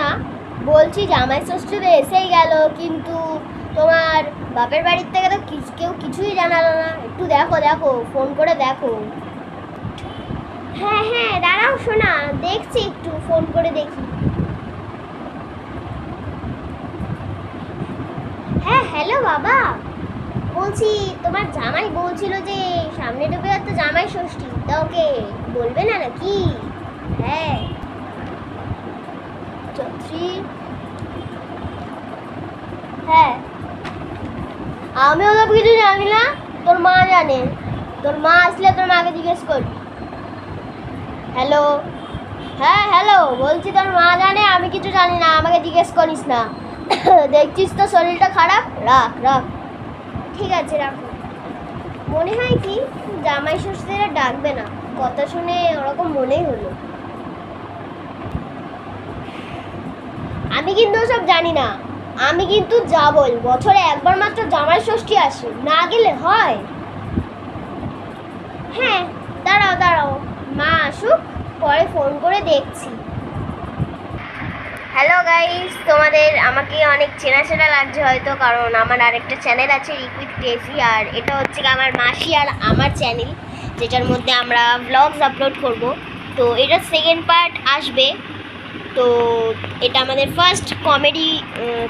না। বলছি জামাই ষষ্ঠী তো এসেই গেল, কিন্তু তোমার বাপের বাড়ির থেকে তো কেউ কিছুই জানালো না। একটু দেখো দেখো ফোন করে দেখো। হ্যাঁ হ্যাঁ দাঁড়াও শোনা দেখছি একটু ফোন করে দেখি। হ্যাঁ হ্যালো বাবা। বলছি, তোমার জামাই বলছিল যে সামনে ডুবে তো জামাই ষষ্ঠী। তা ওকে বলবে না নাকি? হ্যাঁ। হ্যাঁ। আমি ওসব কিছু জানি না, তোর মা জানে। তোর মা আসলে তোর মাকে জিজ্ঞেস করবি। হ্যালো হ্যাঁ হ্যালো বলছি তোর মা জানে, আমি কিছু জানি না, আমাকে জিজ্ঞেস করিস না। দেখছিস তো শরীরটা খারাপ? রাখ রাখ। ঠিক আছে, রাখো। মনে হয় কি, জামাই ষষ্ঠীরা ডাকবে না। কথা শুনে ওরকম মনেই হলো। আমি কিন্তু সব জানি না। আমি কিন্তু যাবই। বছরে একবার মাত্র জামাই ষষ্ঠী আসে। না গেলে হয়। হ্যাঁ দাঁড়াও দাঁড়াও। মা আসুক, পরে ফোন করে দেখছি। হ্যালো গাইস তোমাদের আমাকে অনেক চেনা চেনা লাগছে হয়তো, কারণ আমার আরেকটা চ্যানেল আছে রিকুইড ক্রেজি আর এটা হচ্ছে আমার মাসি আর আমার চ্যানেল যেটার মধ্যে আমরা ব্লগস আপলোড করব। তো এটার সেকেন্ড পার্ট আসবে। তো এটা আমাদের ফার্স্ট কমেডি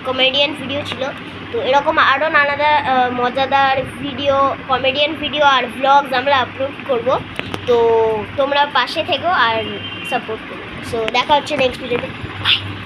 কমেডিয়ান ভিডিও ছিল। তো এরকম আরও নানাদা মজাদার ভিডিও কমেডিয়ান ভিডিও আর ব্লগস আমরা আপলোড করব। তো তোমরা পাশে থেকো আর সাপোর্ট করো। সো দেখা হচ্ছে নেক্সট ভিডিওতে বাই